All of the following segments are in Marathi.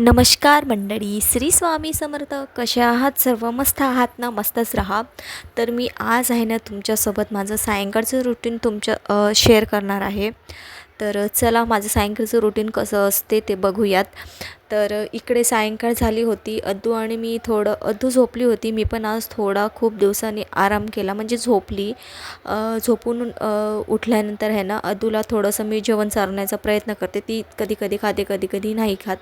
नमस्कार मंडळी श्री स्वामी समर्थ कशा आहात? सर्व मस्त आहात ना? मस्तच राहा. तर मी आज आहे ना तुमच्यासोबत माझं सायंकाळचं रुटीन तुमच्या शेअर करणार आहे. तर चला माझं सायंकाळचं रुटीन कसं असते ते बघूयात. तर इकडे सायंकाळ झाली होती. अद्दू आणि मी थोडं अद्दू झोपली होती. मी पण आज थोडा खूप दिवसांनी आराम केला. म्हणजे झोपली. झोपून उठल्यानंतर आहे ना अद्दूला थोडंसं मी जेवण चारण्याचा प्रयत्न करते. ती कधी कधी खाते कधी कधी नाही खात.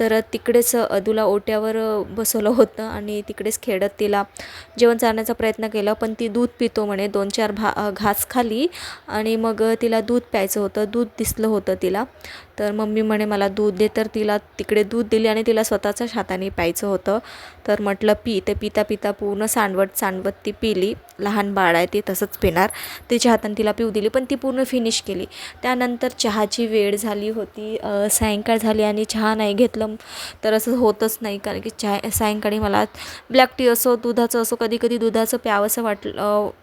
तर तिकडेच अदूला ओट्यावर बसवलं होतं आणि तिकडेच खेळत तिला जेवण चारण्याचा प्रयत्न केला. पण ती दूध पितो म्हणे. दोन चार भा घास खाली आणि मग तिला दूध प्यायचं होतं. दूध दिसलं होतं तिला. तर मम्मी म्हणे मला दूध दे. तर तिला तिकडे दूध दिली आणि तिला स्वतःच्याच हाताने प्यायचं होतं. तर म्हटलं पी. ते पिता पिता पूर्ण सांडवत सांडवत ती पिली. लहान बाळ आहे ती तसंच पिणार. तिच्या हाताने तिला पिऊ दिली पण ती पूर्ण फिनिश केली. त्यानंतर चहाची वेळ झाली होती. सायंकाळ झाली आणि चहा नाही घेतलं. तर असं होतच नाही कारण की चहा सायंकाळी मला ब्लॅक टी असो दुधाचं असो कधी कधी दुधाचं प्यावंसं वाट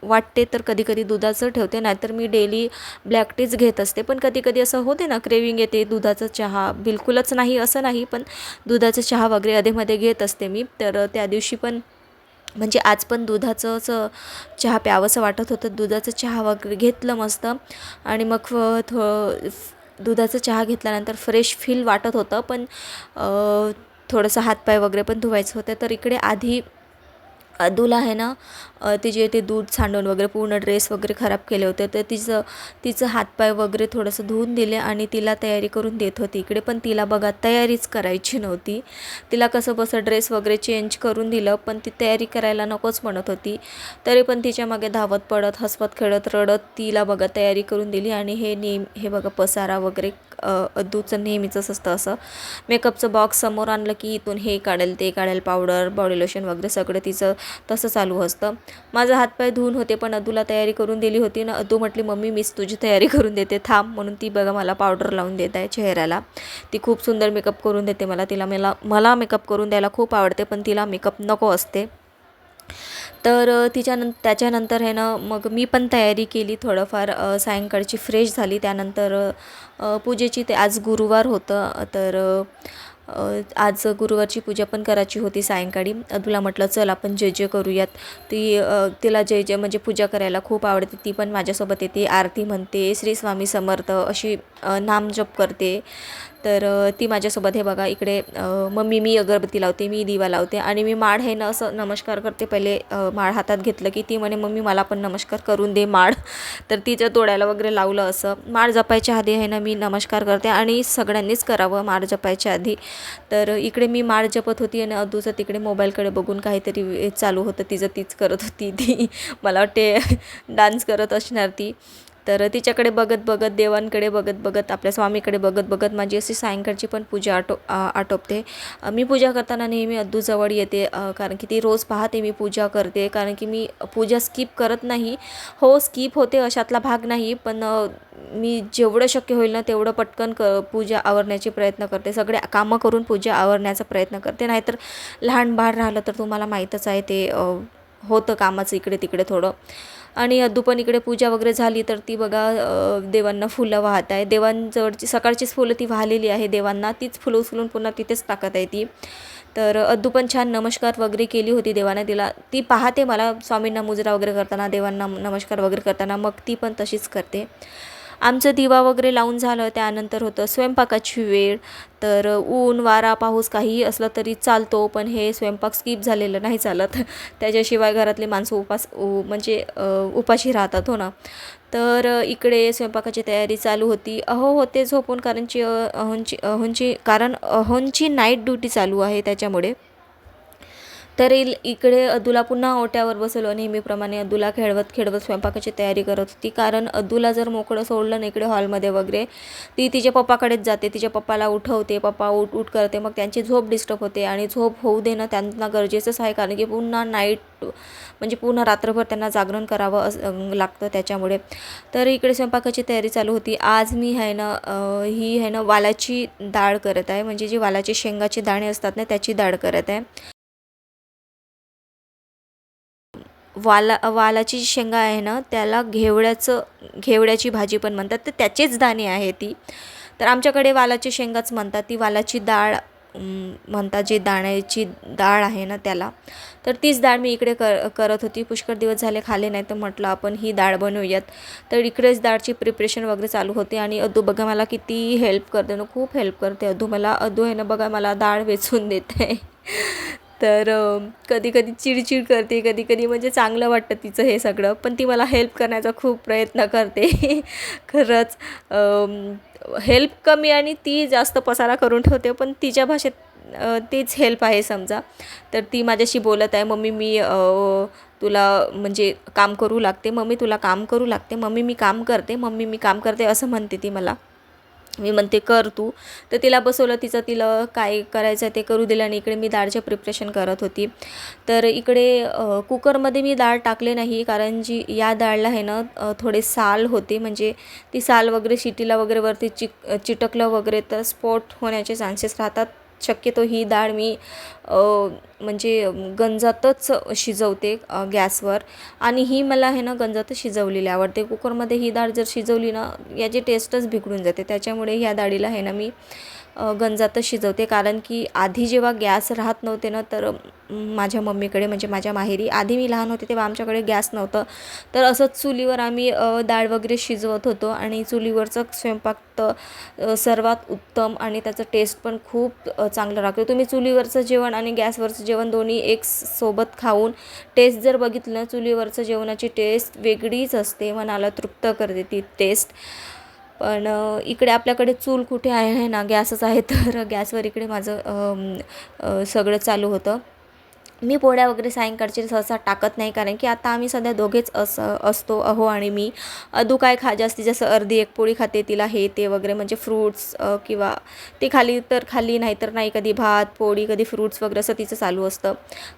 वाटते तर कधी कधी दुधाचं ठेवते. नाहीतर मी डेली ब्लॅक टीच घेत असते. पण कधी कधी असं होते ना क्रेविंग येते दुधाचं चहा बिलकुलच नाही असं नाही पण दुधाचं चहा वगैरे अधेमध्ये घेत असते मी. तर त्या दिवशी पण म्हणजे आज पण दुधाचंच चहा प्यावंसं वाटत होतं. दुधाचं चहा वगैरे घेतलं मस्त. आणि मग थो दुधाचा चहा घेतल्यानंतर फ्रेश फील वाटत होतं. पण थोडंसं हातपाय वगैरे पण धुवायचं होतं. तर इकडे आधी अदूला आहे ना तिचे ते दूध सांडून वगैरे पूर्ण ड्रेस वगैरे खराब केले होते तर तिचं तिचं हातपाय वगैरे थोडंसं धुवून दिले आणि तिला तयारी करून देत होती इकडे. पण तिला बघा तयारीच करायची नव्हती. तिला कसं बसं ड्रेस वगैरे चेंज करून दिलं पण ती तयारी करायला नकोच म्हणत होती. तरी पण तिच्यामागे धावत पडत हसवत खेळत रडत तिला बघा तयारी करून दिली आणि हे नेम हे बघा पसारा वगैरे दूधचं नेहमीचंच असतं असं. मेकअपचं बॉक्स समोर आणलं की इथून हे काढेल ते काढेल पावडर बॉडी लोशन वगैरे सगळं तिचं तसं चालू असतं. माझा हातपाय धुवून होते पण अदूला तयारी करून दिली होती ना अदू म्हटली मम्मी मीच तुझी तयारी करून देते थांब. म्हणून ती बघा मला पावडर लावून देत आहे चेहऱ्याला. ती खूप सुंदर मेकअप करून देते मला. तिला मला मला मेकअप करून द्यायला खूप आवडते पण तिला मेकअप नको असते. तर अ, तिच्यानं त्याच्यानंतर आहे ना मग मी पण तयारी केली थोडंफार. सायंकाळची फ्रेश झाली. त्यानंतर पूजेची ते आज गुरुवार होतं. तर आज गुरुवारची पूजा पण करायची होती सायंकाळी. तुला म्हटलं चल आपण जय जय करूयात. ती तिला जय जय म्हणजे पूजा करायला खूप आवडते. ती पण माझ्यासोबत येते. आरती म्हणते श्री स्वामी समर्थ अशी नाम नामजप करते. तर ती माझ्यासोबत हे बघा इकडे मम्मी मी अगरबत्ती लावते मी दिवा लावते आणि मी माळ आहे ना असं नमस्कार करते. पहिले माळ हातात घेतलं की ती म्हणे मम्मी मला पण नमस्कार करून दे माळ. तर तिच्या तोड्याला वगैरे लावलं असं. माळ जपायच्या आधी आहे ना मी नमस्कार करते आणि सगळ्यांनीच करावं माळ जपायच्या आधी. तर इकडे मी माळ जपत होती आणि अदूचं तिकडे मोबाईलकडे बघून काहीतरी चालू होतं. तिचं तीच करत होती ती. मला वाटते डान्स करत असणार ती. तर तिच्याकडे बघत बघत देवांकडे बघत बघत आपल्या स्वामीकडे बघत बघत माझी अशी सायंकाळची पण पूजा आटो आटोपते. मी पूजा करताना नेहमी अद्दूजवळ येते कारण की ती रोज पाहते मी पूजा करते कारण की मी पूजा स्किप करत नाही. हो स्किप होते अशातला भाग नाही पण मी जेवढं शक्य होईल ना तेवढं पटकन क पूजा आवरण्याचे प्रयत्न करते. सगळे कामं करून पूजा आवरण्याचा प्रयत्न करते. नाहीतर लहान बाळ राहिलं तर तुम्हाला माहीतच आहे ते होतं कामाचं इकडे तिकडे थोडं. आणि अद्दू पण इकडे पूजा वगैरे झाली तर ती बघा देवांना फुलं वाहत आहे. देवांजवळची सकाळचीच फुलं ती वाहलेली आहे देवांना. तीच फुलं उचलून पुन्हा तिथेच टाकत आहे ती. तर अद्दू पण छान नमस्कार वगैरे केली होती देवाने तिला. ती पाहते मला स्वामींना मुजरा वगैरे करताना देवांना नमस्कार वगैरे करताना. मग ती पण तशीच करते. आमचं दिवा वगैरे लावून झालं त्यानंतर होतं स्वयंपाकाची वेळ. तर ऊन वारा पाऊस काहीही असलं तरी चालतो पण हे स्वयंपाक स्किप झालेलं नाही चालत. त्याच्याशिवाय घरातले माणसं उपास उ- म्हणजे उपाशी राहतात हो ना. तर इकडे स्वयंपाकाची तयारी चालू होती. अहो होते झोपून कारणची अहोंची अहोंची कारण अहोंची नाईट ड्युटी चालू आहे त्याच्यामुळे. तर इल इकडे अदूला पुन्हा ओट्यावर बसवलं नेहमीप्रमाणे अदूला खेळवत खेळवत स्वयंपाकाची तयारी करत होती. कारण अदूला जर मोकळं सोडलं ना इकडे हॉलमध्ये वगैरे ती तिच्या पप्पाकडेच जाते. तिच्या पप्पाला उठवते पप्पा उठ उठ करते. मग त्यांची झोप डिस्टर्ब होते आणि झोप होऊ देणं त्यांना गरजेचंच आहे. कारण की पुन्हा नाईट म्हणजे पुन्हा रात्रभर त्यांना जागरण करावं अस लागतं त्याच्यामुळे. तर इकडे स्वयंपाकाची तयारी चालू होती. आज मी आहे ना ही आहे ना वालाची डाळ करत आहे. म्हणजे जी वालाची शेंगाची दाणे असतात ना त्याची डाळ करत आहे. वाला वालाची जी शेंगा आहे ना त्याला घेवड्याचं घेवड्याची भाजी पण म्हणतात. तर त्याचेच दाणे आहे ती. तर आमच्याकडे वालाची शेंगाच म्हणतात. ती वालाची डाळ म्हणतात जे दाण्याची डाळ आहे ना त्याला. तर तीच डाळ मी इकडे कर करत होती. पुष्कळ दिवस झाले खाले नाही तर म्हटलं आपण ही डाळ बनवूयात. तर इकडेच डाळची प्रिपरेशन वगैरे चालू होते आणि अदू बघा मला किती हेल्प करते ना खूप हेल्प करते अदू मला. अदू आहे ना बघा मला डाळ वेचून देते. तर कधी कधी चिडचिड करते कधी कधी म्हणजे चांगलं वाटतं तिचं हे सगळं पण ती मला हेल्प करण्याचा खूप प्रयत्न करते. खरंच हेल्प कमी आणि ती जास्त पसारा करून ठेवते पण तिच्या भाषेत तीच हेल्प आहे समजा. तर ती माझ्याशी बोलत आहे मम्मी मी तुला म्हणजे काम करू लागते मम्मी तुला काम करू लागते मम्मी मी काम करते मम्मी मी काम करते असं म्हणते ती मला. मी म्हणते कर तू. तर तिला बसवलं तिचं तिला काय करायचं आहे ते करू दिलं आणि इकडे मी डाळचे प्रिपरेशन करत होती. तर इकडे कुकरमध्ये मी डाळ टाकले नाही कारण जी या डाळला आहे ना थोडे साल होते. म्हणजे ती साल वगैरे शिटीला वगैरे वरती चिक चिटकलं वगैरे तर स्पॉट होण्याचे चान्सेस राहतात. शक्यतो ही डाळ मी म्हणजे गंजातच शिजवते गॅसवर. आणि ही मला हे ना गंजातच शिजवलेली आवडते. कुकरमध्ये ही डाळ जर शिजवली ना याची टेस्टच बिघडून जाते. त्याच्यामुळे ह्या डाळीला आहे ना मी गंजातच शिजवते. कारण की आधी जेव्हा गॅस राहत नव्हते ना तर माझ्या मम्मीकडे म्हणजे माझ्या माहेरी आधी मी लहान होते तेव्हा आमच्याकडे गॅस नव्हतं. तर असंच चुलीवर आम्ही डाळ वगैरे शिजवत होतो आणि चुलीवरचं स्वयंपाक तर सर्वात उत्तम आणि त्याचं टेस्ट पण खूप चांगलं लागतं तुम्ही चुलीवरचं जेवण आणि गॅसवरचं जेवण दोन्ही एक सोबत खाऊन टेस्ट जर बघितलं ना चुलीवरचं जेवणाची टेस्ट वेगळीच असते. मनाला तृप्त करते ती टेस्ट पण इकडे आपल्याकडे चूल कुठे आहे ना? गॅसच आहे. तर गॅसवर इकडे माझं सगळं चालू होतं. मी पोळ्या वगैरे सायंकाळचे सहसा टाकत नाही कारण की आता आम्ही सध्या दोघेच असं असतो अहो आणि मी. अदू काय खा जास्तीत जास्त अर्धी एक पोळी खाते तिला हे ते वगैरे म्हणजे फ्रूट्स किंवा ते खाली तर खाली नाही तर नाही कधी भात पोळी कधी फ्रूट्स वगैरे असं तिचं चालू असतं.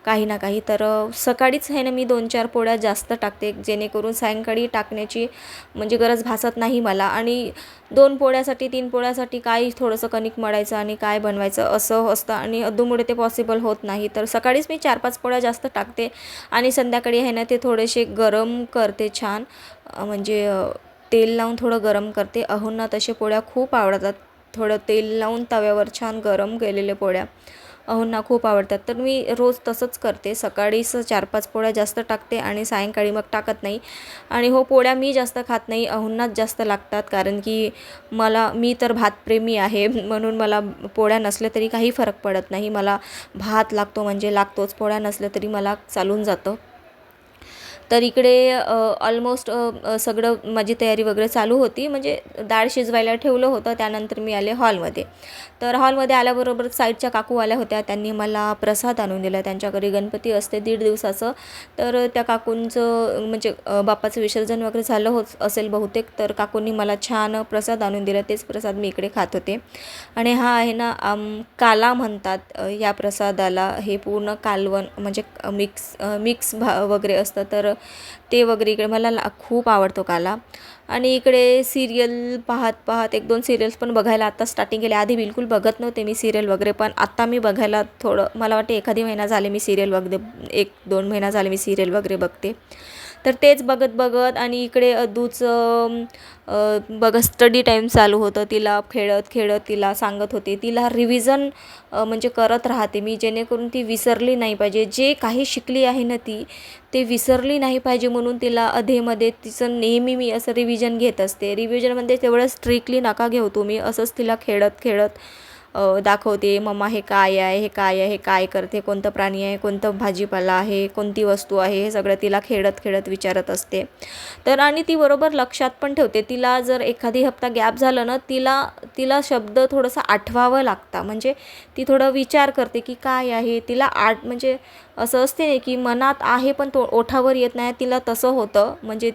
काही ना काही तर सकाळीच आहे ना मी दोन चार पोळ्या जास्त टाकते जेणेकरून सायंकाळी टाकण्याची म्हणजे गरज भासत नाही मला. आणि दोन पोळ्यासाठी तीन पोळ्यासाठी काय थोडंसं कणिक मळायचं आणि काय बनवायचं असं असतं आणि अदूमुळे ते पॉसिबल होत नाही. तर सकाळीच मी चार चार पाच पोळ्या जास्त टाकते. आणि संध्याकाळी आहे ना ते थोडेसे गरम करते छान. म्हणजे तेल लावून थोडं गरम करते. अहोंना तसे पोळ्या खूप आवडतात. थोडं तेल लावून तव्यावर छान गरम केलेल्या पोळ्या. अहोंना खूप आवडतात. तर मी रोज तसंच करते. सकाळीच चार पाच पोळ्या जास्त टाकते आणि सायंकाळी मग टाकत नाही. आणि हो पोळ्या मी जास्त खात नाही. अहोंनाच जास्त लागतात कारण की मला मी तर भातप्रेमी आहे. म्हणून मला पोळ्या नसल्या तरी काही फरक पडत नाही. मला भात लागतो म्हणजे लागतोच. पोळ्या नसल्या तरी मला चालून जातं. तर इकडे ऑलमोस्ट सगळं माझी तयारी वगैरे चालू होती. म्हणजे डाळ शिजवायला ठेवलं होतं त्यानंतर मी आले हॉलमध्ये. तर हॉलमध्ये आल्याबरोबर साईडच्या काकू आल्या होत्या त्यांनी मला प्रसाद आणून दिला. त्यांच्या घरी गणपती असते दीड दिवसाचं. तर त्या काकूंचं म्हणजे बाप्पाचं विसर्जन वगैरे झालं होत असेल बहुतेक तर काकूंनी मला छान प्रसाद आणून दिला. तेच प्रसाद मी इकडे खात होते. आणि हा आहे ना आम काला म्हणतात. या प्रसादाला हे पूर्ण कालवण म्हणजे मिक्स मिक्स भा वगैरे असतं. तर ते वगैरे इकडे मला ला खूप आवडतो काला. आणि इकडे सिरियल पाहत पाहत एक दोन सिरियल्स पण बघायला आता स्टार्टिंग केले. आधी बिलकुल बघत नव्हते मी सिरियल वगैरे पण आत्ता मी बघायला थोडं मला वाटते एखादी महिना झाले मी सिरियल वगैरे एक दोन महिना झाले मी सिरियल वगैरे बघते. तर तेच बघत बघत आणि इकडे अदूचं बघा स्टडी टाईम चालू होतं. तिला खेळत खेळत तिला सांगत होते. तिला रिव्हिजन म्हणजे करत राहते मी. जेणेकरून ती विसरली नाही पाहिजे. जे काही शिकली आहे ना ती ते विसरली नाही पाहिजे म्हणून तिला अधेमध्ये तिचं नेहमी मी असं रिव्हिजन घेत असते. रिव्हिजनमध्ये तेवढं स्ट्रिक्टली नका घेऊ तुम्ही. असंच तिला खेळत खेळत दाखवते मम्मा हे काय आहे? हे काय आहे? हे काय करते? कोणतं प्राणी आहे? कोणतं भाजीपाला आहे? कोणती वस्तू आहे? हे सगळं तिला खेळत खेळत विचारत असते. तर आणि ती बरोबर लक्षात पण ठेवते. तिला जर एखादी हप्ता गॅप झालं ना तिला तिला शब्द थोडंसं आठवावं लागता. म्हणजे ती थोडं विचार करते की काय आहे? तिला आठ म्हणजे असं असते की मनात आहे पण तो ओठावर येत नाही. तिला तसं होतं. म्हणजे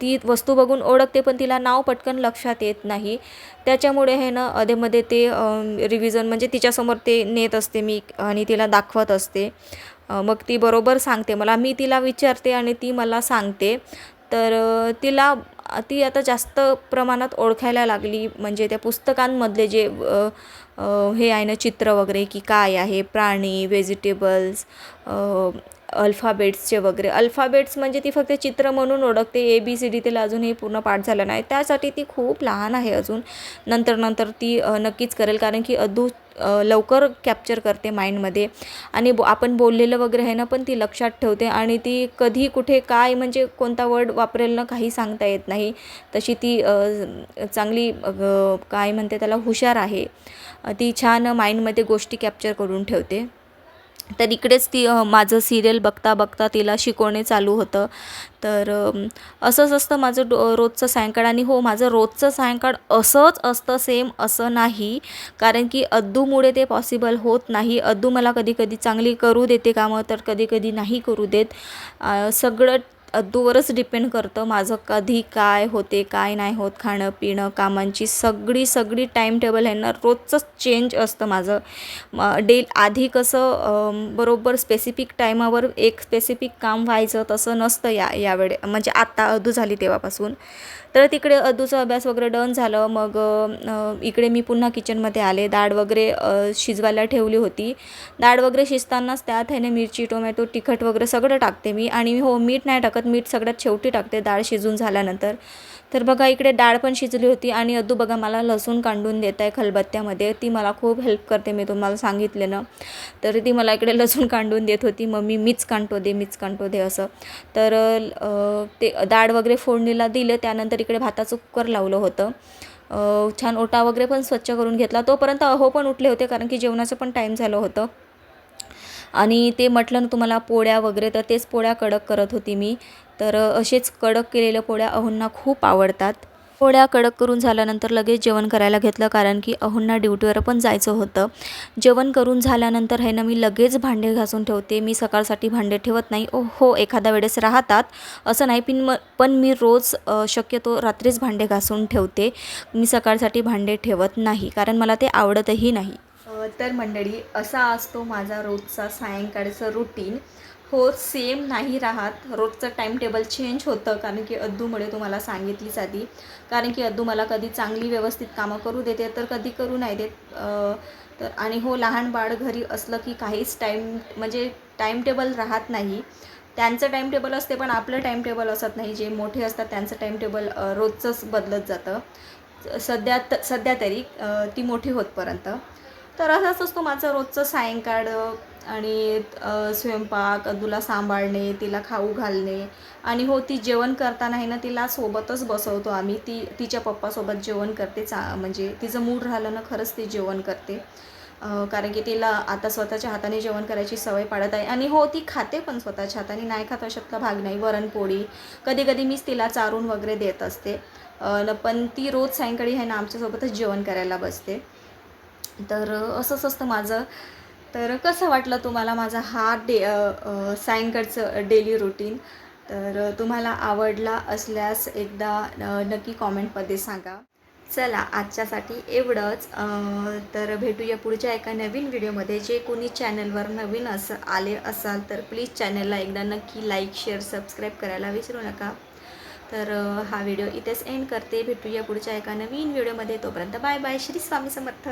ती वस्तू बघून ओळखते पण तिला नाव पटकन लक्षात येत नाही. त्याच्यामुळे हे ना अधेमध्ये ते रिव्हिजन म्हणजे तिच्यासमोर ते नेत असते मी आणि तिला दाखवत असते. मग ती बरोबर सांगते मला. मी तिला विचारते आणि ती मला सांगते. तर तिला ती आता जास्त प्रमाणात ओळखायला लागली. म्हणजे त्या पुस्तकांमधले जे हे आहे ना चित्र वगैरे की काय आहे प्राणी व्हेजिटेबल्स अल्फाबेट्सचे वगैरे. अल्फाबेट्स म्हणजे ती फक्त चित्र म्हणून ओळखते ए बी सी डी तिला अजूनही पूर्ण पाठ झालं नाही. त्यासाठी ती खूप लहान आहे अजून. नंतर नंतर ती नक्कीच करेल कारण की अदू लवकर कॅप्चर करते माइंडमध्ये आणि बो आपण बोललेलं वगैरे आहे ना पण ती लक्षात ठेवते आणि ती कधी कुठे काय म्हणजे कोणता वर्ड वापरेल ना काही सांगता येत नाही. तशी ती चांगली काय म्हणते त्याला हुशार आहे. ती छान माइंडमध्ये गोष्टी कॅप्चर करून ठेवते. तर इकडेच ती माझं सिरियल बघता बघता तिला शिकवणे चालू होतं. तर असंच असतं माझं डो रोजचं सायंकाळ. आणि हो माझं रोजचं सायंकाळ असंच असतं सेम असं नाही. कारण की अद्दूमुळे ते पॉसिबल होत नाही. अद्दू मला कधी कधी चांगली करू देते कामं तर कधी कधी नाही करू देत. सगळं अद्दूवरच डिपेंड करतं माझं कधी काय होते काय नाही होत खाणं पिणं कामांची सगळी सगळी टाईम टेबल आहे ना रोजचंच चेंज असतं माझं. डे आधी कसं बरोबर स्पेसिफिक टायमावर एक स्पेसिफिक काम व्हायचं तसं नसतं या यावेळे म्हणजे आत्ता अधू झाली तेव्हापासून. तर तिकडे अदूचा अभ्यास वगैरे डन झालं. मग इकडे मी पुन्हा किचनमध्ये आले. डाळ वगैरे शिजवायला ठेवली होती. डाळ वगैरे शिजतानाच त्यात आहे ना मिरची टोमॅटो तिखट वगैरे सगळं टाकते मी. आणि हो मीठ नाही टाकत. मीठ सगळ्यात शेवटी टाकते डाळ शिजून झाल्यानंतर. तर बघा इकडे डाळ पण शिजली होती. आणि अद्दू बघा मला लसूण कांडून देत आहे खलबत्त्यामध्ये. ती मला खूप हेल्प करते. मी तुम्हाला सांगितले ना. तर ती मला इकडे लसूण कांडून देत होती. मम्मी मीच कांडतो दे मीच कांडतो दे असं. तर ते डाळ वगैरे फोडणीला दिलं. त्यानंतर इकडे भाताचं कुकर लावलं होतं. छान ओटा वगैरे पण स्वच्छ करून घेतला. तोपर्यंत अहो पण उठले होते कारण की जेवणाचं पण टाईम झालं होतं. आणि ते म्हटलं ना तुम्हाला पोळ्या वगैरे तर तेच पोळ्या कडक करत होती मी. तर असेच कडक केलेल्या पोळ्या अहोंना खूप आवडतात. पोळ्या कडक करून झाल्यानंतर लगेच जेवण करायला घेतलं कारण की अहोंना ड्युटीवर पण जायचं होतं. जेवण करून झाल्यानंतर आहे ना मी लगेच भांडे घासून ठेवते. मी सकाळसाठी भांडे ठेवत नाही. ओ हो एखाद्या वेळेस राहतात. असं नाही पण म पण मी रोज शक्यतो रात्रीच भांडे घासून ठेवते. मी सकाळसाठी भांडे ठेवत नाही कारण मला ते आवडतही नाही. तर मंडळी असा असतो माझा रोजचा सायंकाळचं रुटीन. हो सेम नाही राहत. रोजचं टाईम टेबल चेंज होतं. कारण की अद्दूमुळे तुम्हाला सांगितलीच आधी. कारण की अद्दू मला कधी चांगली व्यवस्थित कामं करू देते तर कधी करू नाही देत. तर आणि हो लहान बाळ घरी असलं की काहीच टाईम म्हणजे टाईम टेबल राहत नाही. त्यांचं टाईम टेबल असते पण आपलं टाईम टेबल असत नाही. जे मोठे असतात त्यांचं टाईम टेबल रोजचंच बदलत जातं. सध्या त सध्या तरी ती मोठी होतपर्यंत. तर असंच असतो माझं रोजचं सायंकाळ आणि स्वयंपाक अदूला सांभाळणे तिला खाऊ घालणे. आणि हो ती जेवण करताना आहे ना तिला सोबतच बसवतो आम्ही. ती तिच्या पप्पासोबत जेवण करते चा म्हणजे तिचं मूड राहिलं ना खरंच ती जेवण करते. कारण की तिला आता स्वतःच्या हाताने जेवण करायची सवय पाडत आहे. आणि हो ती खाते पण स्वतःच्या हाताने. नाही खात अशातला भाग नाही. वरणपोळी कधी कधी मीच तिला चारून वगैरे देत असते. न पण ती रोज सायंकाळी आहे ना आमच्यासोबतच जेवण करायला बसते. तर असंच असतं माझं. तर कसं वाटलं तुम्हाला माझा हा डे सायंकाळचं डेली रुटीन तर तुम्हाला आवडला असल्यास एकदा नक्की कॉमेंटमध्ये सांगा. चला आजच्यासाठी एवढंच. तर भेटूया पुढच्या एका नवीन व्हिडिओमध्ये जे कोणी चॅनलवर नवीन असं आले असाल तर प्लीज चॅनलला एकदा नक्की लाईक शेअर सबस्क्राईब करायला विसरू नका. तर हा व्हिडिओ इथेच एंड करते. भेटूया पुढच्या एका नवीन व्हिडिओमध्ये तोपर्यंत बाय बाय श्री स्वामी समर्थ.